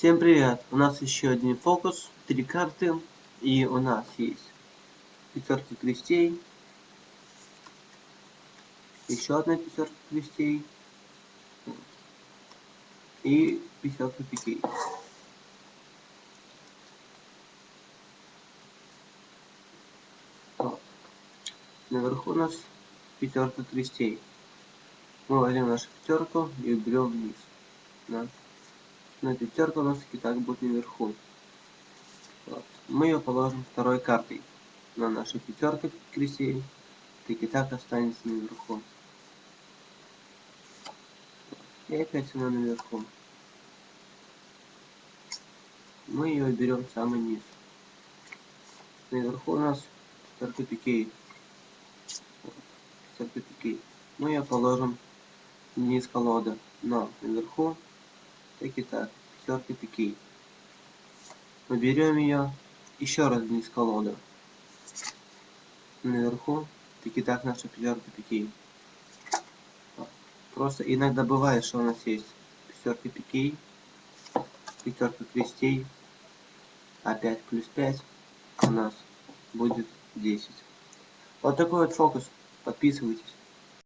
Всем привет! У нас еще один фокус, три карты, и у нас есть пятерка крестей, еще одна пятерка крестей и пятерка пикей. Вот. Наверху у нас пятерка крестей. Мы возьмем нашу пятерку и уберем вниз. Да? Но пятерка у нас и так будет наверху. Вот. Мы ее положим второй картой. На наша пятерка крестей. Так и так останется наверху. И опять она наверху. Мы ее берем самый низ. Наверху у нас пятерка пикей. Пятерка пикей. Мы ее положим вниз колоды. Но наверху так и так, пятерка пикей. Мы берем ее еще раз вниз колоды. Наверху так и так наша пятерка пикей. Просто иногда бывает, что у нас есть пятерка пикей, пятерка крестей, а 5 плюс 5 у нас будет 10. Вот такой вот фокус. Подписывайтесь.